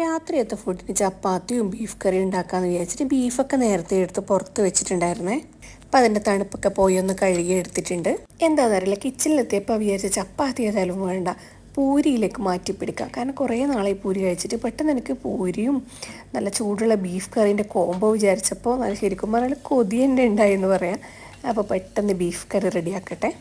രാത്രിയത്തെ ഫുഡിന് ചപ്പാത്തിയും ബീഫ് കറി ഉണ്ടാക്കാമെന്ന് വിചാരിച്ചിട്ട് ബീഫൊക്കെ നേരത്തെ എടുത്ത് പുറത്ത് വെച്ചിട്ടുണ്ടായിരുന്നേ. അപ്പം അതിന്റെ തണുപ്പൊക്കെ പോയി ഒന്ന് കഴുകി എടുത്തിട്ടുണ്ട്. എന്താണെന്ന് അറിയില്ല കിച്ചണിലെത്തിയപ്പോൾ വിചാരിച്ച ചപ്പാത്തി ഏതായാലും വേണ്ട. പൂരിയിലേക്ക് മാറ്റിപ്പിടിക്കാം. കാരണം കുറേ നാളായി പൂരി കഴിച്ചിട്ട് പെട്ടെന്ന് എനിക്ക് പൂരിയും നല്ല ചൂടുള്ള ബീഫ് കറീന്റെ കോംബോ വിചാരിച്ചപ്പോൾ നല്ല ശരിക്കും പറഞ്ഞാൽ കൊതിയന്റെ ഉണ്ടായി എന്ന് പറയാം. അപ്പോൾ പെട്ടെന്ന് ബീഫ് കറി റെഡിയാക്കട്ടെ.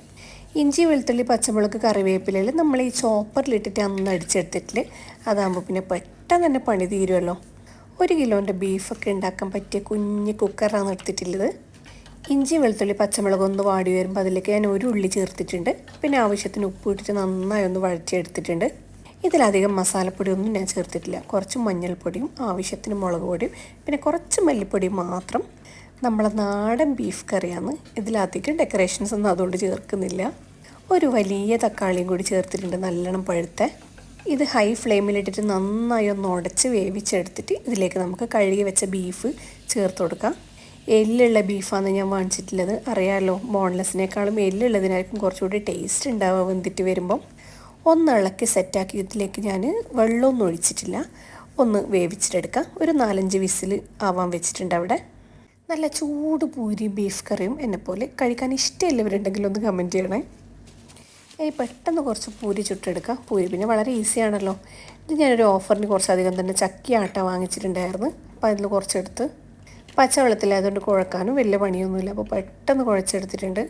ഇഞ്ചി വെളുത്തുള്ളി പച്ചമുളക് കറിവേപ്പിലയിൽ നമ്മൾ ഈ ചോപ്പറിലിട്ടിട്ട് അന്ന് അടിച്ചെടുത്തിട്ടില്ല? അതാകുമ്പോൾ പിന്നെ പെട്ടെന്ന് തന്നെ പണി തീരുമല്ലോ ഒരു കിലോന്റെ ബീഫൊക്കെ ഉണ്ടാക്കാൻ പറ്റിയ കുഞ്ഞ് കുക്കറാണ് എടുത്തിട്ടുള്ളത്. ഇഞ്ചി വെളുത്തുള്ളി പച്ചമുളക് ഒന്ന് വാടി വരുമ്പോൾ അതിലേക്ക് ഞാൻ ഒരു ഉള്ളി ചേർത്തിട്ടുണ്ട്. പിന്നെ ആവശ്യത്തിന് ഉപ്പ് ഇട്ടിട്ട് നന്നായി ഒന്ന് വഴറ്റിയെടുത്തിട്ടുണ്ട്. ഇതിലധികം മസാലപ്പൊടിയൊന്നും ഞാൻ ചേർത്തിട്ടില്ല. കുറച്ച് മഞ്ഞൾപ്പൊടിയും ആവശ്യത്തിന് മുളക് പൊടിയും പിന്നെ കുറച്ച് മല്ലിപ്പൊടിയും മാത്രം. നമ്മളെ നാടൻ ബീഫ് കറിയാണ്. ഇതിലധികം ഡെക്കറേഷൻസ് ഒന്നും അതുകൊണ്ട് ചേർക്കുന്നില്ല. ഒരു വലിയ തക്കാളിയും കൂടി ചേർത്തിട്ടുണ്ട് നല്ലോണം പഴുത്ത. ഇത് ഹൈ ഫ്ലെയിമിലിട്ടിട്ട് നന്നായി ഒന്ന് ഉടച്ച് വേവിച്ചെടുത്തിട്ട് ഇതിലേക്ക് നമുക്ക് കഴുകി വെച്ച ബീഫ് ചേർത്ത് കൊടുക്കാം. എല്ലുള്ള ബീഫാണ് ഞാൻ വാങ്ങിച്ചിട്ടുള്ളത്. അറിയാമല്ലോ ബോൺലെസ്സിനേക്കാളും എല്ലുള്ളതിനായിരിക്കും കുറച്ചുകൂടി ടേസ്റ്റ് ഉണ്ടാവുക വെന്തിട്ട് വരുമ്പം. ഒന്ന് ഇളക്കി സെറ്റാക്കി ഇതിലേക്ക് ഞാൻ വെള്ളമൊന്നും ഒഴിച്ചിട്ടില്ല. ഒന്ന് വേവിച്ചിട്ടെടുക്കാം. ഒരു നാലഞ്ച് വിസിൽ ആവാൻ വെച്ചിട്ടുണ്ട് അവിടെ. നല്ല ചൂട് പൂരി ബീഫ് കറിയും എന്നെപ്പോലെ കഴിക്കാൻ ഇഷ്ടമുള്ളവരുണ്ടെങ്കിൽ ഒന്ന് കമന്റ് ചെയ്യണേ. ഇനി പെട്ടെന്ന് കുറച്ച് പൂരി ചുട്ടെടുക്കുക പൂരി പിന്നെ വളരെ ഈസിയാണല്ലോ ഇത് ഞാനൊരു ഓഫറിന് കുറച്ചധികം തന്നെ ചക്കി ആട്ട വാങ്ങിച്ചിട്ടുണ്ടായിരുന്നു. അപ്പോൾ അതിൽ കുറച്ചെടുത്ത് പച്ചവെള്ളത്തിലായതുകൊണ്ട് കുഴക്കാനും വലിയ പണിയൊന്നുമില്ല. അപ്പോൾ പെട്ടെന്ന് കുഴച്ചെടുത്തിട്ടുണ്ട്.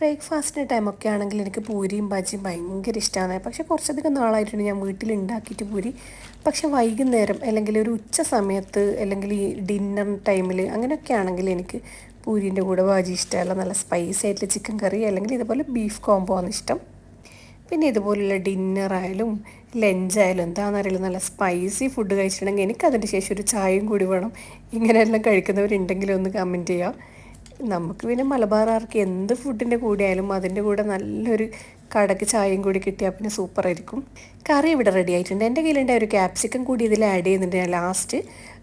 ബ്രേക്ക്ഫാസ്റ്റിന്റെ ടൈമൊക്കെ ആണെങ്കിൽ എനിക്ക് പൂരിയും ബജിയും ഭയങ്കര ഇഷ്ടമാണ് പക്ഷേ കുറച്ചധികം നാളായിട്ടുണ്ട് ഞാൻ വീട്ടിൽ ഉണ്ടാക്കിയിട്ട് പൂരി. പക്ഷെ വൈകുന്നേരം അല്ലെങ്കിൽ ഒരു ഉച്ച സമയത്ത് അല്ലെങ്കിൽ ഈ ഡിന്നർ ടൈമിൽ അങ്ങനെയൊക്കെ ആണെങ്കിൽ എനിക്ക് പൂരിന്റെ കൂടെ ബാജി ഇഷ്ടമല്ല. നല്ല സ്പൈസി ആയിട്ടുള്ള ചിക്കൻ കറി അല്ലെങ്കിൽ ഇതുപോലെ ബീഫ് കോംബോ ആണ് ഇഷ്ടം. പിന്നെ ഇതുപോലുള്ള ഡിന്നറായാലും ലഞ്ചായാലും എന്താണെന്നറിയില്ല നല്ല സ്പൈസി ഫുഡ് കഴിച്ചിട്ടുണ്ടെങ്കിൽ എനിക്ക് അതിന്റെ ശേഷം ഒരു ചായയും കൂടി വേണം. ഇങ്ങനെയെല്ലാം കഴിക്കുന്നവരുണ്ടെങ്കിലും ഒന്ന് കമന്റ് ചെയ്യാം. നമുക്ക് പിന്നെ മലബാറുകാർക്ക് എന്ത് ഫുഡിന്റെ കൂടെ ആയാലും അതിന്റെ കൂടെ നല്ലൊരു കടക്ക് ചായയും കൂടി കിട്ടിയാൽ പിന്നെ സൂപ്പർ ആയിരിക്കും. കറി ഇവിടെ റെഡി ആയിട്ടുണ്ട്. എന്റെ കയ്യിലുണ്ട് ഒരു ക്യാപ്സിക്കം കൂടി ഇതിൽ ആഡ് ചെയ്യുന്നുണ്ട് ഞാൻ ലാസ്റ്റ്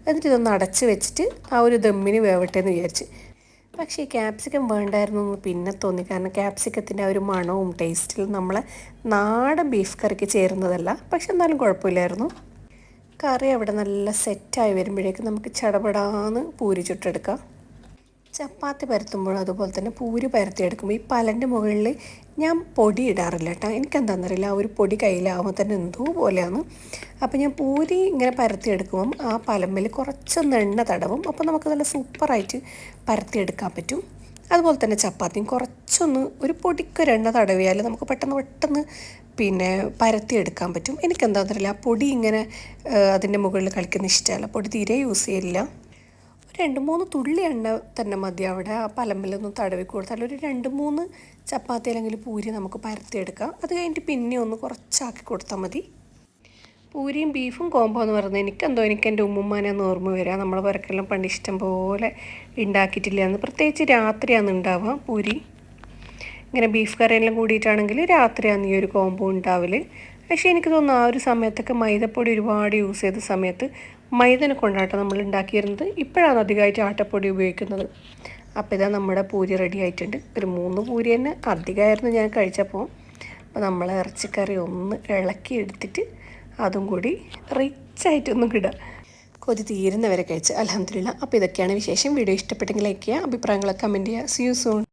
എന്നിട്ട് ഇതൊന്ന് അടച്ച് വെച്ചിട്ട് ആ ഒരു ദമ്മിന് വേവട്ടെ എന്ന് വിചാരിച്ച്. പക്ഷേ ക്യാപ്സിക്കം വേണ്ടായിരുന്നു എന്ന് പിന്നെ തോന്നി. കാരണം ക്യാപ്സിക്കത്തിന്റെ ആ ഒരു മണവും ടേസ്റ്റിലും നമ്മളെ നാടൻ ബീഫ് കറിക്ക് ചേരുന്നതല്ല. പക്ഷെ എന്നാലും കുഴപ്പമില്ലായിരുന്നു. കറി അവിടെ നല്ല സെറ്റായി വരുമ്പോഴേക്കും നമുക്ക് ചടപടാന്ന് പൂരി ചുട്ടെടുക്കാം. ചപ്പാത്തി പരത്തുമ്പോൾ അതുപോലെ തന്നെ പൂരി പരത്തിയെടുക്കുമ്പോൾ ഈ പലന്റെ മുകളിൽ ഞാൻ പൊടി ഇടാറില്ല കേട്ടോ. എനിക്കെന്താണെന്നറിയില്ല ആ ഒരു പൊടി കയ്യിലാവുമ്പോൾ തന്നെ എന്തോ പോലെയാണ്. അപ്പോൾ ഞാൻ പൂരി ഇങ്ങനെ പരത്തിയെടുക്കുമ്പം ആ പലമ്പിൽ കുറച്ചൊന്ന് എണ്ണ തടവും. അപ്പോൾ നമുക്ക് നല്ല സൂപ്പറായിട്ട് പരത്തിയെടുക്കാൻ പറ്റും. അതുപോലെ തന്നെ ചപ്പാത്തിയും കുറച്ചൊന്ന് ഒരു പൊടിക്കൊരു എണ്ണ തടവിയാൽ നമുക്ക് പെട്ടെന്ന് പെട്ടെന്ന് പിന്നെ പരത്തിയെടുക്കാൻ പറ്റും. എനിക്കെന്താണെന്നറിയില്ല ആ പൊടി ഇങ്ങനെ അതിന്റെ മുകളിൽ കളിക്കുന്ന ഇഷ്ടമല്ല. പൊടി തീരെ യൂസ് ചെയ്യില്ല. രണ്ട് മൂന്ന് തുള്ളി എണ്ണ തന്നെ മതി അവിടെ. ആ പലമ്പിലൊന്ന് തടവി കൊടുത്താൽ ഒരു രണ്ട് മൂന്ന് ചപ്പാത്തി അല്ലെങ്കിൽ പൂരി നമുക്ക് പരത്തിയെടുക്കാം. അത് കഴിഞ്ഞിട്ട് പിന്നെ ഒന്ന് കുറച്ചാക്കി കൊടുത്താൽ മതി. പൂരിയും ബീഫും കോംബോ എന്ന് പറയുന്നത് എനിക്കെന്തോ എനിക്ക് എന്റെ ഉമ്മുമ്മാനെ ഒന്ന് ഓർമ്മ വരിക. നമ്മളെ പുരക്കെല്ലാം പണ്ട് ഇഷ്ടം പോലെ ഉണ്ടാക്കിയിട്ടില്ല. എന്ന് പ്രത്യേകിച്ച് രാത്രിയാണ് ഉണ്ടാവുക പൂരി. ഇങ്ങനെ ബീഫ് കറിയെല്ലാം കൂടിയിട്ടാണെങ്കിൽ രാത്രിയാണ് ഈ ഒരു കോമ്പോ ഉണ്ടാവൽ. പക്ഷേ എനിക്ക് തോന്നുന്നു ആ ഒരു സമയത്തൊക്കെ മൈദപ്പൊടി ഒരുപാട് യൂസ് ചെയ്ത സമയത്ത് മൈദനെ കൊണ്ടാട്ടോ നമ്മൾ ഉണ്ടാക്കിയിരുന്നത്. ഇപ്പോഴാണ് അധികമായിട്ട് ആട്ടപ്പൊടി ഉപയോഗിക്കുന്നത്. അപ്പോൾ ഇതാ നമ്മുടെ പൂരി റെഡി ആയിട്ടുണ്ട്. ഒരു മൂന്ന് പൂരി തന്നെ അധികമായിരുന്നു ഞാൻ കഴിച്ചപ്പോൾ. അപ്പോൾ നമ്മൾ ഇറച്ചിക്കറി ഒന്ന് ഇളക്കി എടുത്തിട്ട് അതും കൂടി റിച്ചായിട്ടൊന്നും കിടുക കൊതി തീരുന്നവരെ കഴിച്ച്. അലഹമില്ല അപ്പോൾ ഇതൊക്കെയാണ് വിശേഷം. വീഡിയോ ഇഷ്ടപ്പെട്ടെങ്കിൽ ലൈക്ക് ചെയ്യുക. അഭിപ്രായങ്ങളൊക്കെ കമന്റ് ചെയ്യുക. C you soon